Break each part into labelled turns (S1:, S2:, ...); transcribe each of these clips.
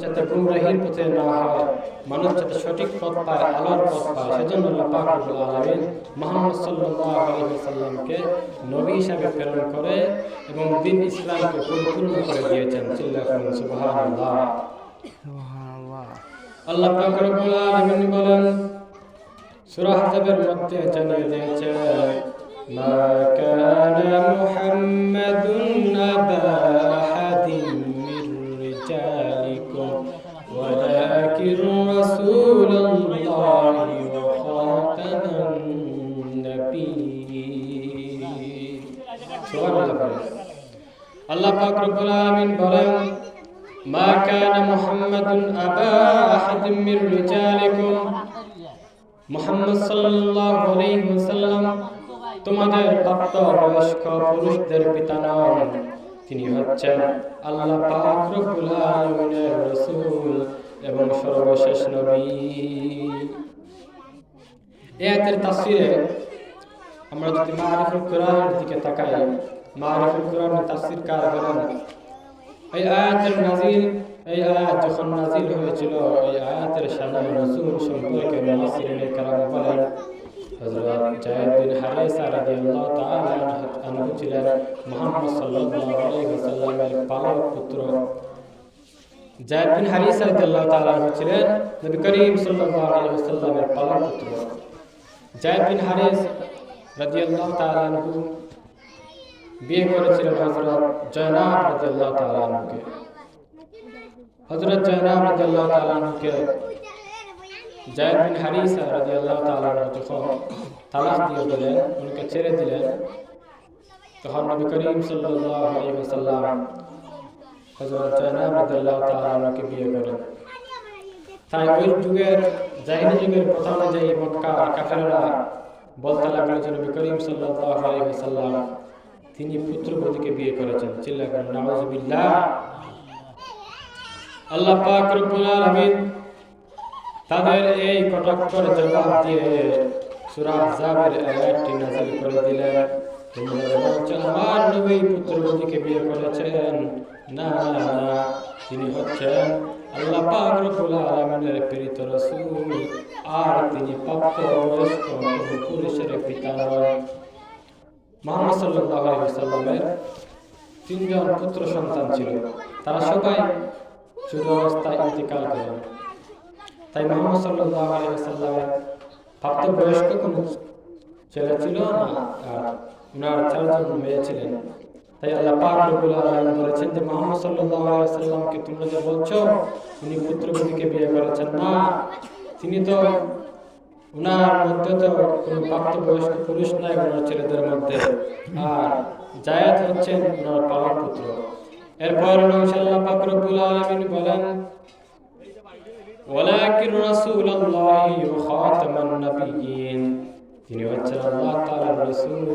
S1: যাতে গুমরাহির পথে না হয়। মানুষ যাতে সঠিক পথ পায় আলোর পথ পায় সেজন্য আল্লাহ আলামিন মুহাম্মদ সাল্লাল্লাহু নবী হিসাবে প্রেরণ করে এবং দিন ইসলামকে পরিপূর্ণ করে দিয়েছেন। আল্লাহ আলামিন বলেন মধ্যে জানিয়ে কানা মুহাম্মাদুন আবা رسول الله وخاتم النبيين سبحان الله আল্লাহ পাক রব্বুল আলামিন বলেন মা কানা মুহাম্মাদুন আবা আহাদিম মির রিজালিকুম মুহাম্মদ সাল্লাল্লাহু আলাইহি ওয়াসাল্লাম তোমাদের প্রাপ্ত বয়স্ক পুরুষদের পিতা নন তিনি হচ্ছেন আল্লাহ পাক রব্বুল আলামিনের রাসূল এবং সর্বশেষ নবী। এতের তাসিরে আমরা যদি মারিফুল কোরআনের দিকে তাকাই, মারিফুল কোরআনের তাসির কার হলেন এই আয়াতের নাজিল এই আয়াত যখন নাজিল হয়েছিল, এই আয়াতের সামনে নজরুল সম্পর্কে নাসিরিনে কালাম বলেন, হযরত জায়েদ বিন হারিসা রাদিয়াল্লাহু তাআলা আনহু ছিলেন মুহাম্মদ সাল্লাল্লাহু আলাইহি ওয়াসাল্লামের পালক পুত্র। জায়েদ বিন হারিসা রাদিয়াল্লাহু তাআলা ছিলেন নবী করিম সাল্লাল্লাহু আলাইহি ওয়াসাল্লামের পালক পুত্র। জায়েদ বিন হারিস রাদিয়াল্লাহু তাআলা আনহু বিয়ে করেছিলেন হযরত জয়নাব রাদিয়াল্লাহু তাআলা আনহুকে। হযরত জয়নাব রাদিয়াল্লাহু তাআলা আনহুকে জায়েদ বিন হারিসা রাদিয়াল্লাহু তাআলা আনহু যখন তালাক দিয়ে দিলেন, উনকে ছেড়ে দিলেন, তখন নবী করিম সাল্লাল্লাহু আলাইহি ওয়াসাল্লাম হযরত জয়নাব রাদিয়াল্লাহু তাআলা আনহুকে বিয়ে করেন তাই ওই যুগের জাহিলি যুগের প্রথম অনুযায়ী মক্কা কাফেররা বলতে লাগল যে নবী করিম সাল্লাল্লাহু আলাইহি ওয়াসাল্লাম তিনি পুত্রবধূকে বিয়ে করেছেন। চিল্লা করেন নাউজুবিল্লাহ আল্লাহ পাক রব্বুল আলামিন তাদের এই কটাক্ষর জবাব দিয়ে সূরা আহজাবের আয়াতটি নাযিল করে দিলেন। আমার না তিনি হচ্ছেন আল্লাহ পাক আর তিনি প্রাপ্ত বয়স্ক পুরুষের পিতা নয়। তিনজন পুত্র সন্তান ছিল। তারা সবাই ছোট অবস্থায় ইন্তেকাল করেন। তাই মোহাম্মদ সাল্লাল্লাহু আলাইহি প্রাপ্ত বয়স্ক কোনো ছেলে ছিল না। উনার চারজন মেয়ে ছিলেন। তাই আল্লাহ পাক রব্বুল আলামিন বলেছেন যে মুহাম্মদ সাল্লাল্লাহু আলাইহি ওয়াসাল্লামকে তোমরা যে বলছো, উনি পুত্রবধূকে বিয়ে করেছেন না। তিনি তো উনার মধ্যে তো কোনো প্রাপ্তবয়স্ক পুরুষ নাই উনার ছেলেদের মধ্যে। আর জায়েদ হচ্ছেন উনার পালক পুত্র। এরপর ইনশাআল্লাহ পাক রব্বুল আলামিন বলেন, ওয়ালাকিন রাসূলুল্লাহি খাতামান নাবিয়্যিন। তিনি হচ্ছেন আল্লাহ তাআলার রাসূল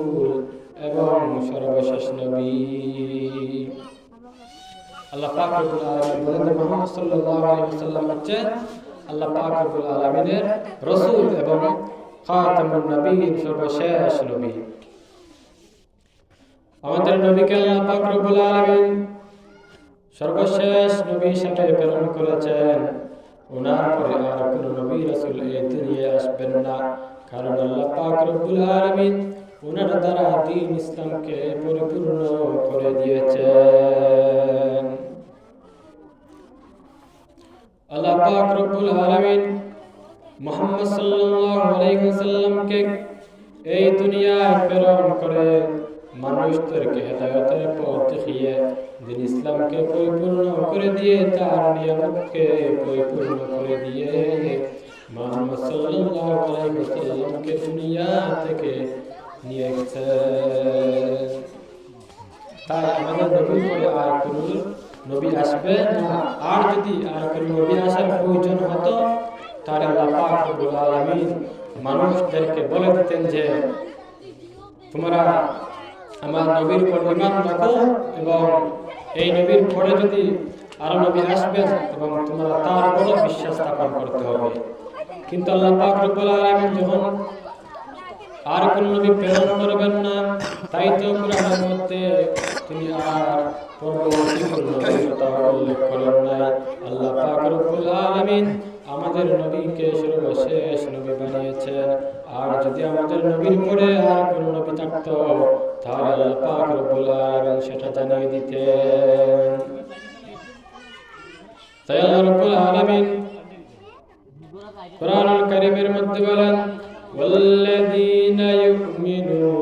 S1: এবং সর্বশেষ নবী। আল্লাহ পাক রব্বুল আলামিন মুহাম্মদ সাল্লাল্লাহু আলাইহি ওয়াসাল্লাম হচ্ছেন আল্লাহ পাক রব্বুল আলামিনের রাসূল এবং খাতামুন নবীন সর্বশেষ নবী। আমাদের নবীকে আল্লাহ পাক রব্বুল আলামিন সর্বশেষ নবী হিসেবে প্রেরণ করেছেন। ওনার পরে আর কোনো নবী রাসূল এই দুনিয়ায় আসবেন না। কারণ আল্লাহ পাক রব্বুল আলামিন ওনার দ্বারা দিন ইসলামকে পরিপূর্ণ করে দিয়েছেন। আল্লাহ পাক রব্বুল আলামিন মুহাম্মদ সাল্লাল্লাহু আলাইহি ওয়াসাল্লামকে এই দুনিয়ায় প্রেরণ করে মানুষদেরকে হেদায়েতের পথ দেখিয়ে দিন ইসলামকে পরিপূর্ণ করে দিয়ে তার নিয়ামতকে পরিপূর্ণ করে দিয়ে তাই আমাদের আর কোন নবী আসবে আর যদি আর কোন নবী আসার প্রয়োজন হতো তাহলে আল্লাহ পাক রব্বুল আলামিন মানুষদেরকে বলে দিতেন যে তোমরা আমার নবীর উপর ইমান রাখো এবং এই নবীর পরে যদি আরও নবী আসবেন এবং তোমরা তার উপর বিশ্বাস স্থাপন করতে হবে। কিন্তু আল্লাহ পাক রব্বুল আলামিন যখন আর কোন নবী প্রেরণ করবেন না, তাই তো কোরআনের মধ্যে তিনি আর পরবর্তী কোন নবীর কথা উল্লেখ করেন নাই। আল্লাহ পাক রব্বুল আলামিন আমাদের নবীকে সর্বশেষ নবী বানিয়েছেন। আর যদি আমাদের নবীর পরে আর কোনো নবী থাকতো, তাহলে আল্লাহ পাক রব্বুল আলামিন সেটা জানিয়ে দিতেন। তাই আল্লাহ রব্বুল আলামিন কোরআনুল কারীমের মধ্যে বলেন والذين يؤمنون